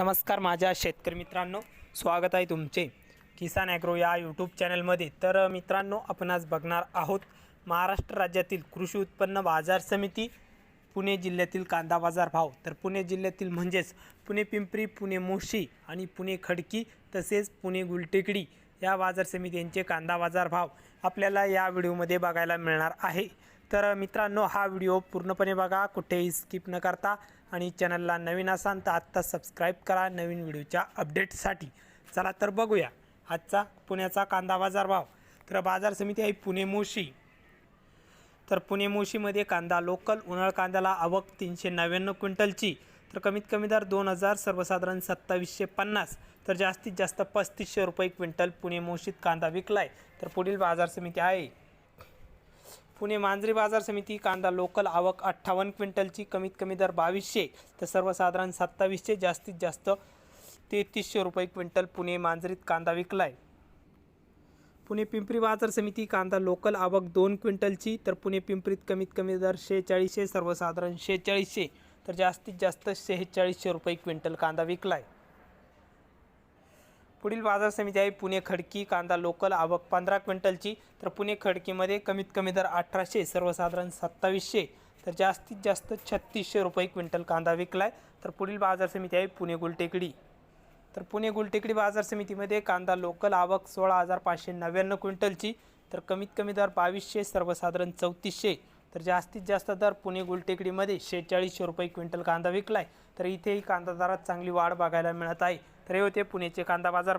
नमस्कार माझ्या शेतकरी मित्रांनो स्वागत आहे तुमचे किसान ॲग्रो या यूट्यूब चॅनलमध्ये तर मित्रांनो आपण आज बघणार आहोत महाराष्ट्र राज्यातील कृषी उत्पन्न बाजार समिती पुणे जिल्ह्यातील कांदा बाजार भाव. तर पुणे जिल्ह्यातील म्हणजेच पुणे पिंपरी पुणे मोशी आणि पुणे खडकी तसेच पुणे गुलटेकडी या बाजार समित्यांचे कांदा बाजार भाव आपल्याला या व्हिडिओमध्ये बघायला मिळणार आहे. तर मित्रांनो हा व्हिडिओ पूर्णपणे बघा कुठेही स्किप न करता. आणि चॅनलला नवीन असाल तर आत्ता सबस्क्राईब करा नवीन व्हिडिओच्या अपडेटसाठी चला तर बघूया. आजचा पुण्याचा कांदा बाजार भाव. तर बाजार समिती आहे पुणे मोशी तर पुणे मोशीमध्ये कांदा लोकल उन्हाळ कांद्याला आवक तीनशे नव्याण्णव क्विंटलची. तर कमीत कमी दर दोन हजार सर्वसाधारण सत्तावीसशे पन्नास. तर जास्तीत जास्त पस्तीसशे रुपये क्विंटल पुणे मोशीत कांदा विकलाय. तर पुढील बाजार समिती आहे. पुणे मांजरी बाजार समिती कांदा लोकल आवक अठ्ठावन्न क्विंटलची कमीत कमी दर बावीसशे तर सर्वसाधारण सत्तावीसशे जास्तीत जास्त तेहतीसशे रुपये क्विंटल पुणे मांजरीत कांदा विकलाय. पुणे पिंपरी बाजार समिती कांदा लोकल आवक दोन क्विंटलची तर पुणे पिंपरीत कमीत कमी दर शेहेचाळीसशे सर्वसाधारण शेहेचाळीसशे तर जास्तीत जास्त शेहेचाळीसशे रुपये क्विंटल कांदा विकलाय. पुढील बाजार समिती आहे पुणे खडकी कांदा लोकल आवक पंधरा क्विंटलची. तर पुणे खडकीमध्ये कमीत कमी दर अठराशे सर्वसाधारण सत्तावीसशे. तर जास्तीत जास्त छत्तीसशे रुपये क्विंटल कांदा विकलाय. तर पुढील बाजार समिती आहे पुणे गुलटेकडी. तर पुणे गुलटेकडी बाजार समितीमध्ये कांदा लोकल आवक सोळा हजार पाचशे नव्याण्णव क्विंटलची. तर कमीत कमी दर बावीसशे सर्वसाधारण चौतीसशे. तर जास्तीत जास्त दर पुणे गुलटेकडीमध्ये शेहेचाळीसशे रुपये क्विंटल कांदा विकलाय. तर इथेही कांदा दरात चांगली वाढ बघायला मिळत आहे. तर हे होते पुणेचे कांदा बाजार